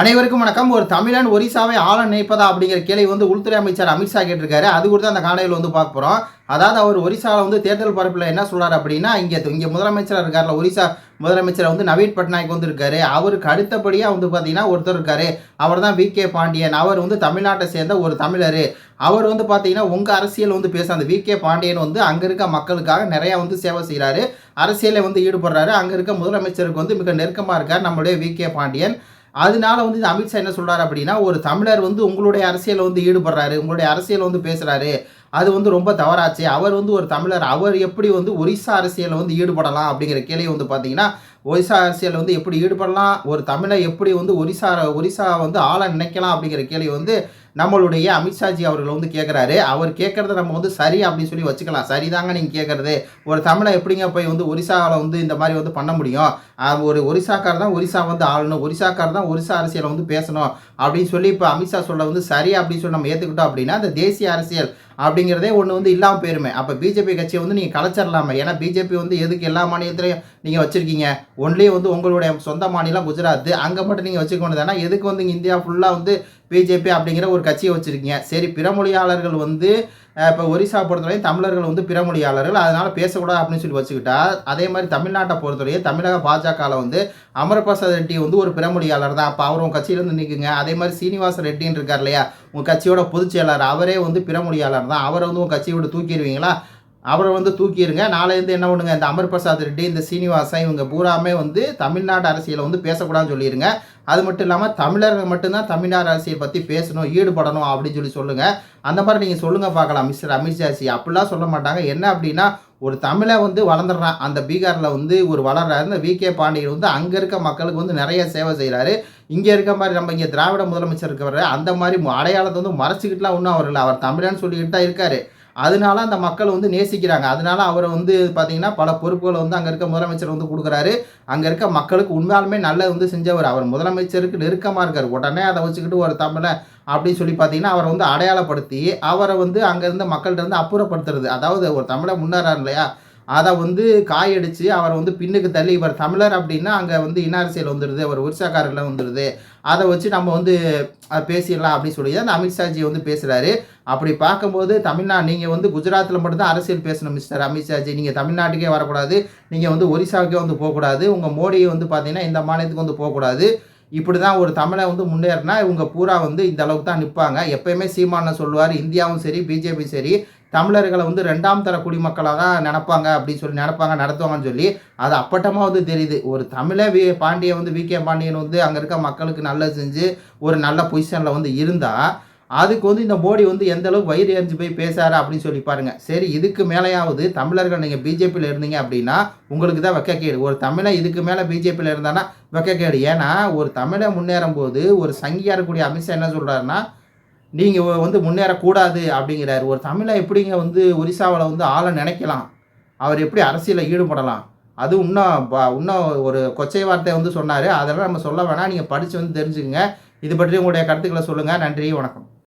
அனைவருக்கும் வணக்கம். ஒரு தமிழன் ஒரிசாவை ஆள நினைப்பதா அப்படிங்கிற கேள்வி வந்து உள்துறை அமைச்சர் அமித்ஷா கேட்டிருக்காரு. அது குறித்து அந்த காணொலியில் வந்து பார்க்க போகிறோம் அதாவது அவர் ஒரிசாவில் வந்து தேர்தல் பரப்பில் என்ன சொல்கிறார் அப்படின்னா இங்கே இங்கே முதலமைச்சர் இருக்கார்ல ஒரிசா முதலமைச்சர் வந்து நவீன் பட்நாயக் வந்து இருக்காரு அவருக்கு அடுத்தபடியாக வந்து பார்த்தீங்கன்னா ஒருத்தர் இருக்காரு. அவர் தான் வி கே பாண்டியன். அவர் வந்து தமிழ்நாட்டை சேர்ந்த ஒரு தமிழர். அவர் வந்து பார்த்தீங்கன்னா உங்கள் அரசியல் வந்து பேச. அந்த வி கே பாண்டியன் வந்து அங்கே இருக்க மக்களுக்காக நிறையா வந்து சேவை செய்கிறாரு அரசியலை வந்து ஈடுபடுறாரு. அங்கே இருக்க முதலமைச்சருக்கு வந்து மிக நெருக்கமாக இருக்கார் நம்மளுடைய வி கே பாண்டியன். அதனால வந்து இந்த அமித்ஷா என்ன சொல்கிறாரு அப்படின்னா ஒரு தமிழர் வந்து உங்களுடைய அரசியலில் வந்து ஈடுபடுறாரு உங்களுடைய அரசியல் வந்து பேசுகிறாரு அது வந்து ரொம்ப தவறாச்சு. அவர் வந்து ஒரு தமிழர் அவர் எப்படி வந்து ஒரிசா அரசியலில் வந்து ஈடுபடலாம் அப்படிங்கிற கேள்வி வந்து பார்த்தீங்கன்னா ஒரிசா அரசியல் வந்து எப்படி ஈடுபடலாம் ஒரு தமிழை எப்படி வந்து ஒரிசா ஒரிசா வந்து ஆள நினைக்கலாம் அப்படிங்கிற கேள்வி வந்து நம்மளுடைய அமித்ஷாஜி அவர்கள் வந்து கேட்குறாரு அவர் கேட்குறத நம்ம வந்து சரி அப்படின்னு சொல்லி வச்சுக்கலாம். சரிதாங்க நீங்கள் கேட்குறது ஒரு தமிழை எப்படிங்க போய் வந்து ஒரிசாவில் வந்து இந்த மாதிரி வந்து பண்ண முடியும்? ஒரு ஒரிசாக்கார் தான் ஒரிசா வந்து ஆளணும். ஒரிசாக்கார் தான் ஒரிசா அரசியலை வந்து பேசணும் அப்படின்னு சொல்லி இப்போ அமித்ஷா சொல்ல வந்து சரி அப்படின்னு சொல்லி நம்ம ஏற்றுக்கிட்டோம் அப்படின்னா அந்த தேசிய அரசியல் அப்படிங்கிறதே ஒன்று வந்து இல்லாமல் போயிருமே. அப்போ பிஜேபி கட்சியை வந்து நீங்கள் கலைச்சிடலாமே ஏன்னா பிஜேபி வந்து எதுக்கு எல்லா மாநிலத்திலையும் நீங்கள் வச்சுருக்கீங்க? ஒன்லி வந்து உங்களுடைய சொந்த மாநிலம் குஜராத். அங்கே மட்டும் நீங்கள் வச்சுக்கணும் தானே எதுக்கு வந்து இந்தியா ஃபுல்லாக வந்து பிஜேபி அப்படிங்கிற ஒரு கட்சியை வச்சுருக்கீங்க. சரி பிற மொழியாளர்கள் வந்து இப்போ ஒரிசா பொறுத்தவரையும் தமிழர்கள் வந்து பிற மொழியாளர்கள் அதனால் பேசக்கூடாது அப்படின்னு சொல்லி வச்சுக்கிட்டா அதே மாதிரி தமிழ்நாட்டை பொறுத்தவரையும் தமிழக பாஜகவில் வந்து அமர்பிரசாத் ரெட்டி வந்து ஒரு பிறமொழியாளர் தான். அப்போ அவர் உங்கள் கட்சியிலேருந்து நிற்குங்க அதே மாதிரி சீனிவாச ரெட்டின்னு இருக்கார் இல்லையா? உங்கள் கட்சியோட பொதுச் செயலாளர் அவரே வந்து பிறமொழியாளர் தான். அவரை வந்து உங்கள் கட்சியை விட்டு தூக்கிடுவீங்களா? அவரை வந்து தூக்கிடுங்க நாளையிலேருந்து என்ன பண்ணுங்க? இந்த அமர் பிரசாத் ரெட்டி இந்த சீனிவாசன் இவங்க பூராமே வந்து தமிழ்நாடு அரசியலை வந்து பேசக்கூடாதுன்னு சொல்லிடுங்க அது மட்டும் இல்லாமல் தமிழர்கள் மட்டும்தான் தமிழ்நாடு அரசியல் பற்றி பேசணும் ஈடுபடணும் அப்படின்னு சொல்லி சொல்லுங்கள் அந்த மாதிரி நீங்கள் சொல்லுங்கள் பார்க்கலாம் மிஸ்டர் அமித்ஷாஜி அப்படிலாம் சொல்ல மாட்டாங்க. என்ன அப்படின்னா ஒரு தமிழை வந்து வளர்ந்துடுறான். அந்த பீகாரில் வந்து ஒரு வளர்றாரு. இந்த வி. கே. பாண்டியர் வந்து அங்கே இருக்க மக்களுக்கு வந்து நிறைய சேவை செய்கிறாரு இங்கே இருக்க மாதிரி நம்ம இங்கே திராவிட முதலமைச்சர் இருக்கிற அந்த மாதிரி அடையாளத்தை வந்து மறைச்சிக்கிட்டுலாம் ஒன்றும் அவர் இல்லை. அவர் தமிழன்னு சொல்லிக்கிட்டு தான் இருக்காரு. அதனால அந்த மக்கள் வந்து நேசிக்கிறாங்க. அதனால அவரை வந்து பார்த்தீங்கன்னா பல பொறுப்புகளை வந்து அங்கே இருக்க முதலமைச்சர் வந்து கொடுக்குறாரு. அங்கே இருக்க மக்களுக்கு உண்மையாலுமே நல்லது வந்து செஞ்சவர். அவர் முதலமைச்சருக்கு நெருக்கமாக இருக்கார். உடனே அதை வச்சுக்கிட்டு ஒரு தமிழை அப்படின்னு சொல்லி பார்த்தீங்கன்னா அவரை வந்து அடையாளப்படுத்தி அவரை வந்து அங்கேருந்து மக்கள்கிட்ட இருந்து அப்புறப்படுத்துறது. அதாவது ஒரு தமிழை முன்னேறாரு இல்லையா? அதை வந்து காயடிச்சு அவரை வந்து பின்னுக்கு தள்ளி இவர் தமிழர் அப்படின்னா அங்கே வந்து இன அரசியல் வந்துடுது அவர் உற்சாக்காரில் வந்துடுது அதை வச்சு நம்ம வந்து பேசிடலாம் அப்படின்னு சொல்லி தான் அமித்ஷாஜி வந்து பேசுகிறாரு அப்படி பார்க்கும்போது தமிழ்நாடு நீங்கள் வந்து குஜராத்தில் மட்டும்தான் அரசியல் பேசணும் மிஸ்டர் அமித்ஷாஜி நீங்கள் தமிழ்நாட்டுக்கே வரக்கூடாது. நீங்கள் வந்து ஒரிசாவுக்கே வந்து போகக்கூடாது. உங்கள் மோடியை வந்து பார்த்தீங்கன்னா இந்த மாநிலத்துக்கு வந்து போகக்கூடாது. இப்படி தான் ஒரு தமிழை வந்து முன்னேறினா இவங்க பூரா வந்து இந்த அளவுக்கு தான் நிற்பாங்க எப்பயுமே சீமான சொல்லுவார் இந்தியாவும் சரி பிஜேபி சரி தமிழர்களை வந்து ரெண்டாம் தர குடிமக்களாக தான் நினப்பாங்க அப்படின்னு சொல்லி நினப்பாங்க நடத்துவாங்கன்னு சொல்லி. அது அப்பட்டமாக வந்து தெரியுது. ஒரு தமிழை வி பாண்டியன் வந்து வி கே பாண்டியன் வந்து அங்கே இருக்க மக்களுக்கு நல்லது செஞ்சு ஒரு நல்ல பொசிஷனில் வந்து இருந்தால் அதுக்கு வந்து இந்த மோடி வந்து எந்த அளவுக்கு வயிறு எரிஞ்சு போய் பேசாரு அப்படின்னு சொல்லி பாருங்க. சரி இதுக்கு மேலேயாவது தமிழர்கள் நீங்கள் பிஜேபியில் இருந்தீங்க அப்படின்னா உங்களுக்கு தான் வெக்கக்கேடு. ஒரு தமிழை இதுக்கு மேலே பிஜேபியில் இருந்தானா வெக்கக்கேடு. ஏன்னா ஒரு தமிழை முன்னேறும் போது ஒரு சங்கியாக இருக்கக்கூடிய அமித்ஷா என்ன சொல்கிறாருன்னா நீங்கள் வந்து முன்னேறக்கூடாது அப்படிங்கிறாரு. ஒரு தமிழை எப்படிங்க வந்து ஒரிசாவில் வந்து ஆளை நினைக்கலாம்? அவர் எப்படி அரசியலில் ஈடுபடலாம்? அது இன்னும் இன்னும் ஒரு கொச்சை வார்த்தை வந்து சொன்னார். அதெல்லாம் நம்ம சொல்ல வேணாம். நீங்கள் படித்து வந்து தெரிஞ்சுக்கங்க. இது பற்றி உங்களுடைய கருத்துக்களை சொல்லுங்கள் நன்றி வணக்கம்.